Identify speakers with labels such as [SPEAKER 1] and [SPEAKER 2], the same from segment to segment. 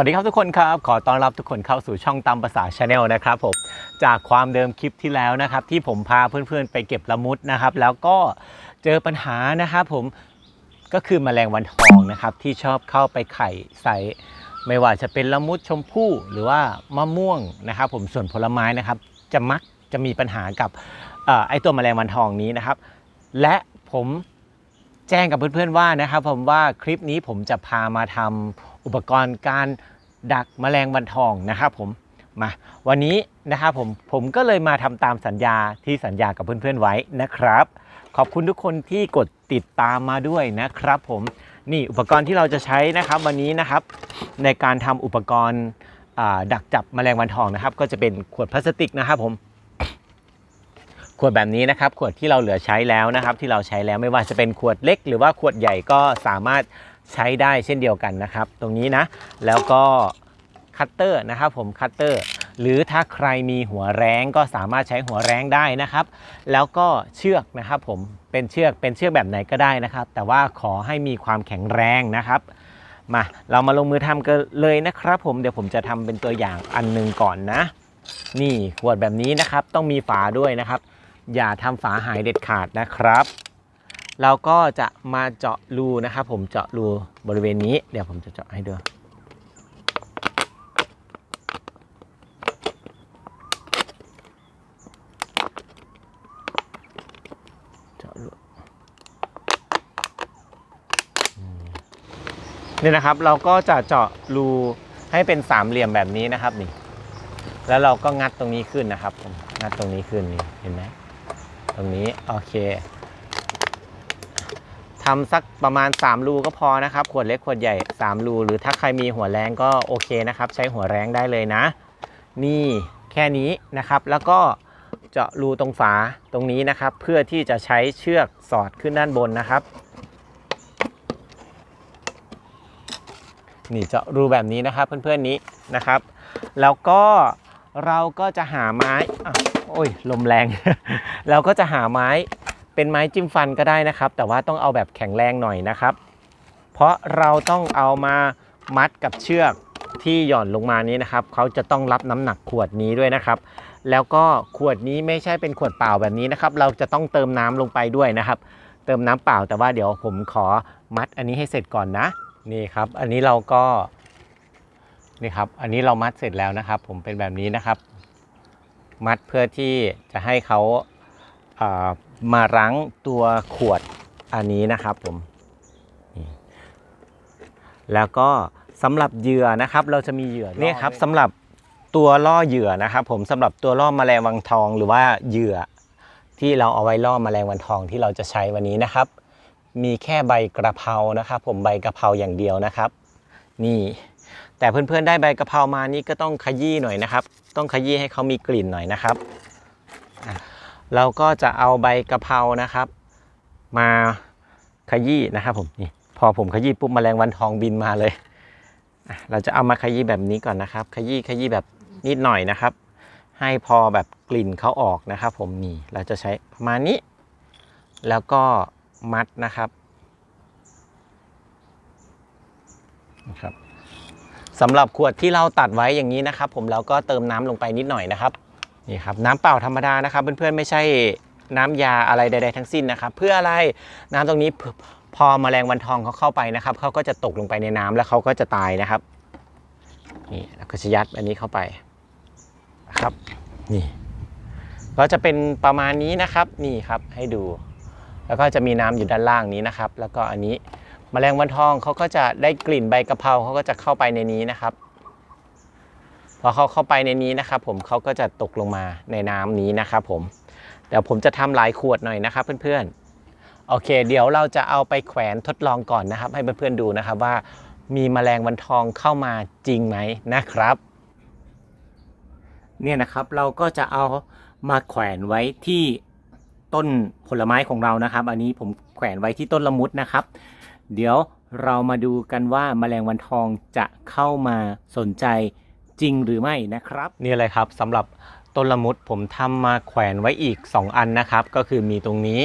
[SPEAKER 1] วัสดีครับทุกคนครับ ขอต้อนรับทุกคนเข้าสู่ช่องตามภาษาชาแนลนะครับผมจากความเดิมคลิปที่แล้วนะครับ ที่ผมพาเพื่อนๆไปเก็บละมุดนะครับ แล้วก็เจอปัญหานะครับผมก็คือแมลงวันทองนะครับ ที่ชอบเข้าไปไข่ใส่ไม่ว่าจะเป็นละมุดชมพู่หรือว่ามะม่วงนะครับ ผมส่วนผลไม้นะครับ จะมักจะมีปัญหากับออไอตัวแมลงวันทองนี้นะครับ และผม แจ้งกับเพื่อนๆว่านะครับผมว่าคลิปนี้ผมจะพามาทำอุปกรณ์การดักแมลงวันทองนะครับผมมาวันนี้นะครับผมผมก็เลยมาทำตามสัญญาที่สัญญากับเพื่อนๆไว้นะครับ ขอบคุณทุกคนที่กดติดตามมาด้วยนะครับผมนี่อุปกรณ์ที่เราจะใช้นะครับวันนี้นะครับ ในการทำอุปกรณ์ดักจับแมลงวันทองนะครับ ก็จะเป็นขวดพลาสติกนะครับผม ขวดแบบนี้นะครับขวดที่เราเหลือใช้แล้วนะครับ ที่เราใช้แล้วไม่ว่าจะเป็นขวดเล็ก หรือว่าขวดใหญ่ก็สามารถใช้ได้เช่นเดียวกันนะครับ ตรงนี้นะ แล้วก็คัตเตอร์นะครับผมคัตเตอร์หรือถ้าใครมีหัวแรงก็สามารถใช้หัวแรงได้นะครับ แล้วก็เชือกนะครับผมเป็นเชือกเป็นเชือกแบบไหนก็ได้นะครับ แต่ว่าขอให้มีความแข็งแรงนะครับมาเรามาลงมือทำกันเลยนะครับผมเดี๋ยวผมจะทำเป็นตัวอย่างอันหนึงก่อนนะ นี่ขวดแบบนี้นะครับต้องมีฝาด้วยนะครับ อย่าทำฝาหายเด็ดขาดนะครับ เราก็จะมาเจาะรูนะครับผมเจาะรูบริเวณนี้เดี๋ยวผมจะเจาะให้ดูเจาะรูอืมนี่นะครับเราก็จะเจาะรูให้เป็นสามเหลี่ยมแบบนี้นะครับนี่ แล้วเราก็งัดตรงนี้ขึ้นนะครับผมงัดตรงนี้ขึ้นนี่เห็นไหม ตรงนี้ โอเคทำสักประมาณ 3 รูก็พอนะครับ ขวดเล็ก ขวดใหญ่ 3 รู หรือถ้าใครมีหัวแรงก็โอเคนะครับ ใช้หัวแรงได้เลยนะ นี่แค่นี้นะครับ แล้วก็เจาะรูตรงฝาตรงนี้นะครับ เพื่อที่จะใช้เชือกสอดขึ้นด้านบนนะครับ นี่เจาะรูแบบนี้นะครับเพื่อนๆนี้นะครับ แล้วก็เราก็จะหาไม้ โอ้ยลมแรง เราก็จะหาไม้เป็นไม้จิ้มฟันก็ได้นะครับ แต่ว่าต้องเอาแบบแข็งแรงหน่อยนะครับ เพราะเราต้องเอามามัดกับเชือกที่หย่อนลงมานี้นะครับเขาจะต้องรับน้ำหนักขวดนี้ด้วยนะครับ แล้วก็ขวดนี้ไม่ใช่เป็นขวดเปล่าแบบนี้นะครับ เราจะต้องเติมน้ำลงไปด้วยนะครับ เติมน้ำเปล่าแต่ว่าเดี๋ยวผมขอมัดอันนี้ให้เสร็จก่อนนะ นี่ครับ อันนี้เราก็นี่ครับ อันนี้เรามัดเสร็จแล้วนะครับ ผมเป็นแบบนี้นะครับ มัดเพื่อที่จะให้เขาเอ่อมารั้งตัวขวดอันนี้นะครับผมนี่แล้วก็สำหรับเหยื่อนะครับ เราจะมีเหยื่อนี่ครับสำหรับตัวล่อเหยื่อนะครับ ผมสำหรับตัวล่อแมลงวันทองหรือว่าเหยื่อที่เราเอาไว้ล่อแมลงวันทองที่เราจะใช้วันนี้นะครับ มีแค่ใบกระเพรานะครับ ผมใบกระเพราอย่างเดียวนะครับ นี่ แต่เพื่อนๆได้ใบกะเพรามานี่ก็ต้องขยี้หน่อยนะครับ ต้องขยี้ให้เขามีกลิ่นหน่อยนะครับอะเราก็จะเอาใบกะเพรานะครับ มาขยี้นะครับผมนี่พอผมขยี้ปุ๊บแมลงวันทองบินมาเลยอะเราจะเอามาขยี้แบบนี้ก่อนนะครับ ขยี้ขยี้แบบนิดหน่อยนะครับ ให้พอแบบกลิ่นเขาออกนะครับ ผมนี่เราจะใช้ประมาณนี้ แล้วก็มัดนะครับนะครับ สำหรับขวดที่เราตัดไว้อย่างนี้นะครับ ผมเราก็เติมน้ำลงไปนิดหน่อยนะครับนี่ครับน้ำเปล่าธรรมดานะครับ เพื่อนๆไม่ใช่น้ำยาอะไรใด ๆ ทั้งสิ้นนะครับ เพื่ออะไรน้ำตรงนี้พพอแมลงวันทองเขาเข้าไปนะครับเขาก็จะตกลงไปในน้ำแล้วเขาก็จะตายนะครับนี่แล้วก็จะยัดอันนี้เข้าไปนะครับนี่ก็จะเป็นประมาณนี้นะครับนี่ครับให้ดู แล้วก็จะมีน้ำอยู่ด้านล่างนี้นะครับ แล้วก็อันนี้ แมลงวันทองเขาก็จะได้กลิ่นใบกะเพราเขาก็จะเข้าไปในนี้นะครับ พอเขาเข้าไปในนี้นะครับ ผมเขาก็จะตกลงมาในน้ำนี้นะครับ ผมเดี๋ยวผมจะทำหลายขวดหน่อยนะครับ เพื่อนๆโอเค เดี๋ยวเราจะเอาไปแขวนทดลองก่อนนะครับ ให้เพื่อนๆดูนะครับว่ามีแมลงวันทองเข้ามาจริงไหมนะครับ เนี่ยนะครับเราก็จะเอามาแขวนไว้ที่ต้นผลไม้ของเรานะครับ อันนี้ผมแขวนไว้ที่ต้นละมุดนะครับ เดี๋ยวเรามาดูกันว่าแมลงวันทองจะเข้ามาสนใจจริงหรือไม่นะครับ นี่เลยครับสำหรับต้นละมุดผมทำมาแขวนไว้อีก 2 อันนะครับ ก็คือมีตรงนี้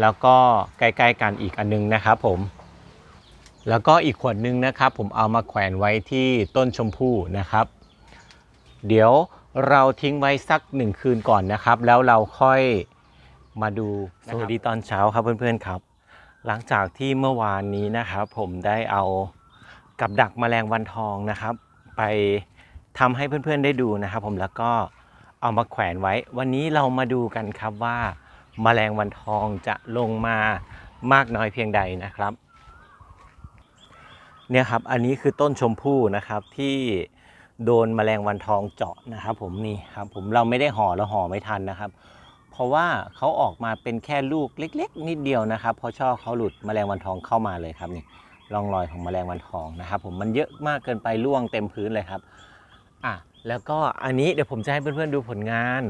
[SPEAKER 1] แล้วก็ใกล้ๆกันอีกอันนึงนะครับผม แล้วก็อีกขวดหนึงนะครับ ผมเอามาแขวนไว้ที่ต้นชมพู่นะครับ เดี๋ยวเราทิ้งไว้สักหนึ่งคืนก่อนนะครับ แล้วเราค่อยมาดูสวัสดีตอนเช้าครับเพื่อนๆครับ หลังจากที่เมื่อวานนี้นะครับ ผมได้เอากับดักแมลงวันทองนะครับ ไปทำให้เพื่อนๆได้ดูนะครับ ผมแล้วก็เอามาแขวนไว้ วันนี้เรามาดูกันครับว่าแมลงวันทองจะลงมามากน้อยเพียงใดนะครับ เนี่ยครับอันนี้คือต้นชมพู่นะครับที่โดนแมลงวันทองเจาะนะครับ ผมนี่ครับ ผมเราไม่ได้ห่อแล้วห่อไม่ทันนะครับ เพราะว่าเขาออกมาเป็นแค่ลูกเล็ก ๆ นิดเดียวนะครับพอช่อเขาหลุดแมลงวันทองเข้ามาเลยครับนี่ร่องรอยของแมลงวันทองนะครับ ผมมันเยอะมากเกินไปร่วงเต็มพื้นเลยครับอะแล้วก็อันนี้เดี๋ยวผมจะให้เพื่อนๆดูผลงาน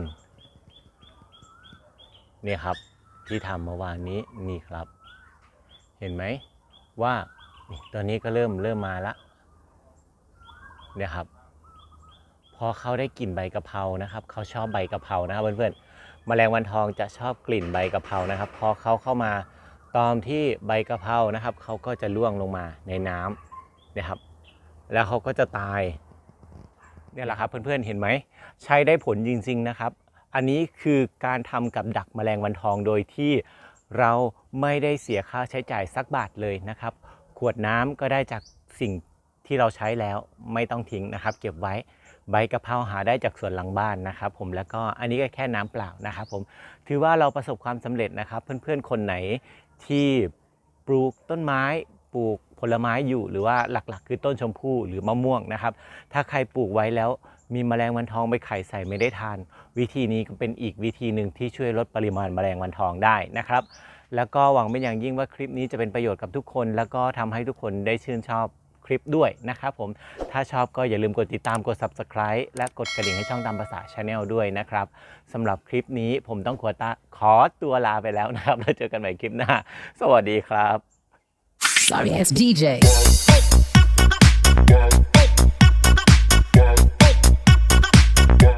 [SPEAKER 1] เนี่ยครับที่ทำเมื่อวานนี้นี่ครับ เห็นไหมว่าตอนนี้ก็เริ่มเริ่มมาละเนี่ยครับ พอเขาได้กลิ่นใบกะเพรานะครับเขาชอบใบกะเพรานะครับเพื่อนๆ แมลงวันทองจะชอบกลิ่นใบกะเพรานะครับ พอเขาเข้ามาตอมที่ใบกะเพรานะครับเขาก็จะล่วงลงมาในน้ำนะครับ แล้วเขาก็จะตายเนี่ยแหละครับเพื่อนๆเห็นไหมใช้ได้ผลจริงๆนะครับ อันนี้คือการทำกับดักแมลงวันทองโดยที่เราไม่ได้เสียค่าใช้จ่ายสักบาทเลยนะครับ ขวดน้ำก็ได้จากสิ่งที่เราใช้แล้วไม่ต้องทิ้งนะครับ เก็บไว้ ใบกะเพราหาได้จากสวนหลังบ้านนะครับผมแล้วก็อันนี้ก็แค่น้ำเปล่านะครับผมถือว่าเราประสบความสำเร็จนะครับ เพื่อนๆคนไหนที่ปลูกต้นไม้ปลูกผลไม้อยู่หรือว่าหลักๆ คือต้นชมพู่หรือมะม่วงนะครับ ถ้าใครปลูกไว้แล้วมีแมลงวันทองไปไข่ใส่ไม่ได้ทาน วิธีนี้ก็เป็นอีกวิธีหนึ่งที่ช่วยลดปริมาณแมลงวันทองได้นะครับ แล้วก็หวังเป็นอย่างยิ่งว่าคลิปนี้จะเป็นประโยชน์กับทุกคน แล้วก็ทำให้ทุกคนได้ชื่นชอบ คลิปด้วยนะครับผม ถ้าชอบก็อย่าลืมกดติดตามกด subscribe และกดกระดิ่งให้ช่องตามภาษาชาแนลด้วยนะครับสำหรับคลิปนี้ผมต้องขอตาขอตัวลาไปแล้วนะครับแล้วเจอกันใหม่คลิปหน้า สวัสดีครับ
[SPEAKER 2] Sorry.